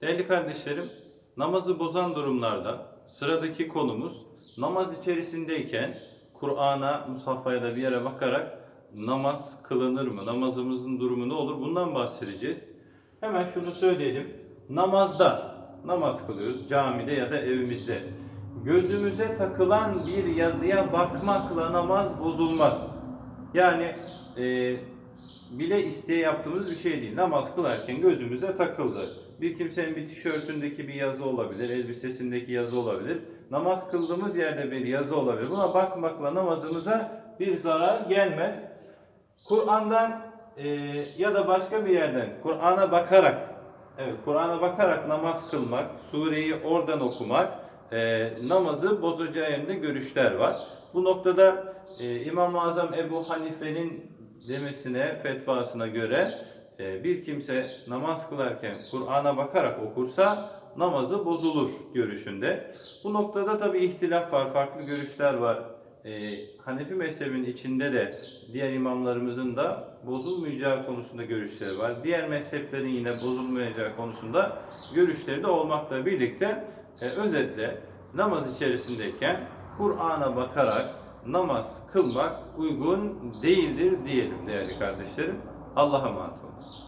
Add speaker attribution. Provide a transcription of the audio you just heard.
Speaker 1: Değerli kardeşlerim, namazı bozan durumlarda sıradaki konumuz namaz içerisindeyken Kur'an'a, Musaf'a ya da bir yere bakarak namaz kılınır mı? Namazımızın durumu ne olur? Bundan bahsedeceğiz. Hemen şunu söyleyelim. Namazda, namaz kılıyoruz camide ya da evimizde. Gözümüze takılan bir yazıya bakmakla namaz bozulmaz. Yani e, bile isteye yaptığımız bir şey değil. Namaz kılarken gözümüze takıldı. Bir kimsenin bir tişörtündeki bir yazı olabilir, elbisesindeki yazı olabilir. Namaz kıldığımız yerde bir yazı olabilir. Buna bakmakla namazımıza bir zarar gelmez. Kur'an'dan e, ya da başka bir yerden Kur'an'a bakarak, evet Kur'an'a bakarak namaz kılmak, sureyi oradan okumak e, namazı bozacağı yönünde görüşler var. Bu noktada e, İmam-ı Azam Ebu Hanife'nin demesine, fetvasına göre e, bir kimse namaz kılarken Kur'an'a bakarak okursa namazı bozulur görüşünde. Bu noktada tabi ihtilaf var, farklı görüşler var. E, Hanefi mezhebinin içinde de diğer imamlarımızın da bozulmayacağı konusunda görüşleri var. Diğer mezheplerin yine bozulmayacağı konusunda görüşleri de olmakla birlikte e, özetle namaz içerisindeyken Kur'an'a bakarak namaz kılmak uygun değildir diyelim değerli kardeşlerim. Allah'a emanet olun.